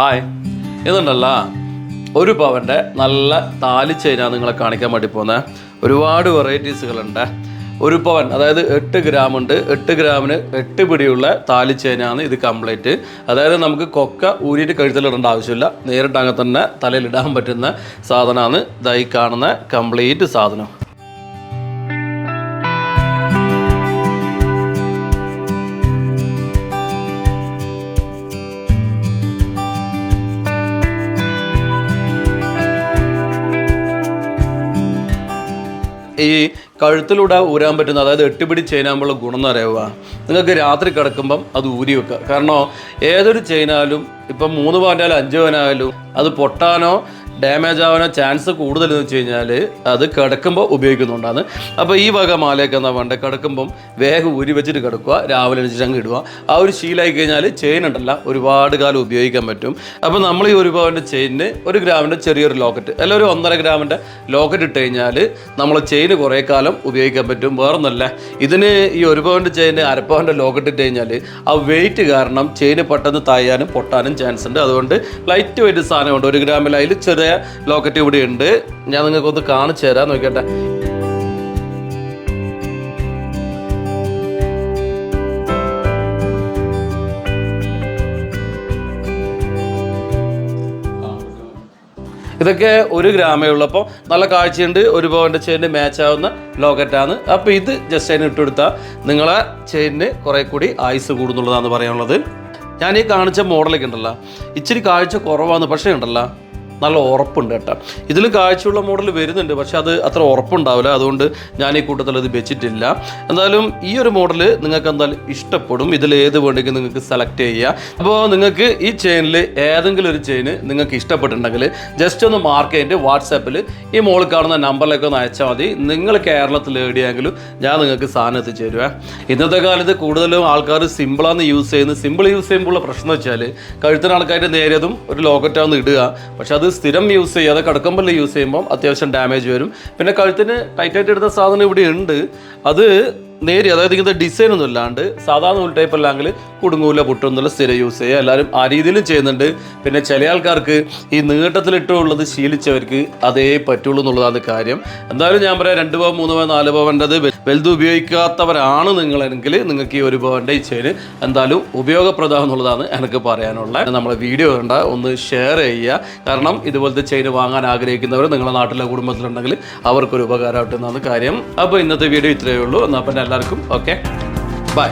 Hi. ഇതുണ്ടല്ല ഒരു പവന്റെ നല്ല താലി നിങ്ങളെ കാണിക്കാൻ വേണ്ടി പോകുന്നത് ഒരുപാട് വെറൈറ്റീസുകളുണ്ട് ഒരു പവൻ അതായത് എട്ട് ഗ്രാം ഉണ്ട്. എട്ട് ഗ്രാമിന് എട്ട് പിടിയുള്ള താലി ചെയിനാണ് ഇത് കംപ്ലീറ്റ് അതായത് നമുക്ക് കൊക്ക ഊരിയിട്ട് കഴുത്തിലിടേണ്ട ആവശ്യമില്ല. നേരിട്ട് അങ്ങനെ തന്നെ തലയിലിടാൻ പറ്റുന്ന സാധനമാണ് ഇതായി കാണുന്ന കംപ്ലീറ്റ് സാധനം. ഈ കഴുത്തിലൂടെ ഊരാൻ പറ്റുന്ന അതായത് എട്ടുപിടി ചെയിനാകുമ്പോൾ ഗുണം എന്ന് പറയുക നിങ്ങൾക്ക് രാത്രി കിടക്കുമ്പം അത് ഊരി വെക്കുക. കാരണം ഏതൊരു ചെയിനാലും ഇപ്പം മൂന്ന് പവനായാലും അഞ്ച് പവനായാലും അത് പൊട്ടാനോ ഡാമേജ് ആവാനോ ചാൻസ് കൂടുതൽ എന്ന് വെച്ച് കഴിഞ്ഞാൽ അത് കിടക്കുമ്പോൾ ഉപയോഗിക്കുന്നുണ്ടാണ്. അപ്പോൾ ഈ വക മാലയൊക്കെ എന്താ വേണ്ടത് കിടക്കുമ്പം വേഗം ഊരി വെച്ചിട്ട് കിടക്കുക രാവിലെ എണീച്ചിട്ട് അങ്ങ് ഇടുക. ആ ഒരു ശീലമായി കഴിഞ്ഞാൽ ചെയിൻ ഉണ്ടല്ല ഒരുപാട് കാലം ഉപയോഗിക്കാൻ പറ്റും. അപ്പോൾ നമ്മൾ ഈ ഒരു പവന്റെ ചെയിനിന് ഒരു ഗ്രാമിന്റെ ചെറിയൊരു ലോക്കറ്റ് അല്ല ഒരു ഒന്നര ഗ്രാമിന്റെ ലോക്കറ്റ് ഇട്ട് കഴിഞ്ഞാൽ നമ്മൾ ചെയിന് കുറേ കാലം ഉപയോഗിക്കാൻ പറ്റും. വേറൊന്നല്ല ഇതിന് ഈ ഒരു പവന്റെ ചെയിന് അരപ്പവന്റെ ലോക്കറ്റ് ഇട്ട് കഴിഞ്ഞാൽ ആ വെയിറ്റ് കാരണം ചെയിന് പെട്ടെന്ന് തായാനും പൊട്ടാനും ചാൻസ് ഉണ്ട്. അതുകൊണ്ട് ലൈറ്റ് വെയിറ്റ് സാധനമുണ്ട്. ഒരു ഗ്രാമിൽ അതിൽ ചെറിയ ലോക്കറ്റ് ഇവിടെ ഉണ്ട്. ഞാൻ നിങ്ങൾക്ക് ഒന്ന് കാണിച്ചു തരാം. നോക്കട്ടെ ഇതൊക്കെ ഒരു ഗ്രാമേ ഉള്ളൂ. അപ്പോൾ നല്ല കാഴ്ചയുണ്ട്. ഒരു പവന്റെ ചെയിന് മാച്ച് ആവുന്ന ലോക്കറ്റാണ് അപ്പോൾ ഇത് ജസ്റ്റ് അതിന് ഇട്ടുകൊടുത്താൽ നിങ്ങളെ ചെയിനിന് കുറേ കൂടി ആയുസ് കൂടുന്നുള്ളതാണ് പറയാനുള്ളത്. ഞാൻ ഈ കാണിച്ച മോഡലൊക്കെ ഉണ്ടല്ലോ. ഇച്ചിരി കാഴ്ച കുറവാണ് പക്ഷേ ഉണ്ടല്ലോ. നല്ല ഉറപ്പുണ്ട് കേട്ടോ. ഇതിൽ കാഴ്ചയുള്ള മോഡൽ വരുന്നുണ്ട് പക്ഷേ അത് അത്ര ഉറപ്പുണ്ടാവില്ല. അതുകൊണ്ട് ഞാൻ ഈ കൂട്ടത്തിൽ ഇത് വെച്ചിട്ടില്ല. എന്തായാലും ഈ ഒരു മോഡൽ നിങ്ങൾക്ക് എന്തായാലും ഇഷ്ടപ്പെടും. ഇതിൽ ഏത് വേണമെങ്കിലും നിങ്ങൾക്ക് സെലക്ട് ചെയ്യുക അപ്പോൾ നിങ്ങൾക്ക് ഈ ചെയിനിൽ ഏതെങ്കിലും ഒരു ചെയിൻ നിങ്ങൾക്ക് ഇഷ്ടപ്പെട്ടിട്ടുണ്ടെങ്കിൽ ജസ്റ്റ് ഒന്ന് മാർക്ക് ചെയ്തിട്ട് വാട്സാപ്പിൽ ഈ മോളിൽ കാണുന്ന നമ്പറിലേക്ക് ഒന്ന് അയച്ചാൽ മതി. നിങ്ങൾ കേരളത്തിൽ എവിടെയെങ്കിലും ഞാൻ നിങ്ങൾക്ക് സാധനം എത്തിച്ചു തരുവേ ഇന്നത്തെ കാലത്ത് കൂടുതലും ആൾക്കാർ സിമ്പിളാണ് യൂസ് ചെയ്യുന്നത് സിമ്പിൾ യൂസ് ചെയ്യുമ്പോൾ പ്രശ്നം വെച്ചാൽ കഴുത്തിന് ആൾക്കാർ നേരിയതും ഒരു ലോക്കറ്റാന്ന് ഇടുക. പക്ഷെ അത് സ്ഥിരം യൂസ് ചെയ്യാതെ കടക്കമ്പല്ല് യൂസ് ചെയ്യുമ്പോൾ അത്യാവശ്യം ഡാമേജ് വരും. പിന്നെ കഴുത്തിന് ടൈറ്റായിട്ട് എടുത്ത സാധനം ഇവിടെ ഉണ്ട്. അത് നേരി അതായത് ഇങ്ങനത്തെ ഡിസൈൻ ഒന്നും ഇല്ലാണ്ട് സാധാരണ നൂൽ ടൈപ്പ് അല്ലെങ്കിൽ കുടുങ്ങൂല പൊട്ടൊന്നുമില്ല സ്ഥിരം യൂസ് ചെയ്യുക എല്ലാവരും ആ രീതിയിലും ചെയ്യുന്നുണ്ട്. പിന്നെ ചില ആൾക്കാർക്ക് ഈ നീട്ടത്തിലിട്ടുള്ളത് ശീലിച്ചവർക്ക് അതേ പറ്റുള്ളൂ എന്നുള്ളതാണ് കാര്യം. എന്തായാലും ഞാൻ പറയാം രണ്ട് പവൻ മൂന്ന് പവൻ നാല് പവന്റെത് വലുത് ഉപയോഗിക്കാത്തവരാണ് നിങ്ങളെങ്കിൽ നിങ്ങൾക്ക് ഈ ഒരു പവന്റെ ഈ ചെയിന് എന്തായാലും ഉപയോഗപ്രദം എന്നുള്ളതാണ് എനിക്ക് പറയാനുള്ളത്. നമ്മളെ വീഡിയോ കണ്ട ഒന്ന് ഷെയർ ചെയ്യുക. കാരണം ഇതുപോലത്തെ ചെയിൻ വാങ്ങാൻ ആഗ്രഹിക്കുന്നവർ നിങ്ങളുടെ നാട്ടിലെ കുടുംബത്തിലുണ്ടെങ്കിൽ അവർക്കൊരു ഉപകാരമായിട്ടുന്നതാണ് കാര്യം. അപ്പോൾ ഇന്നത്തെ വീഡിയോ ഇത്രയേ ഉള്ളൂ. എന്നാൽ പിന്നെ എല്ലാവർക്കും. Okay bye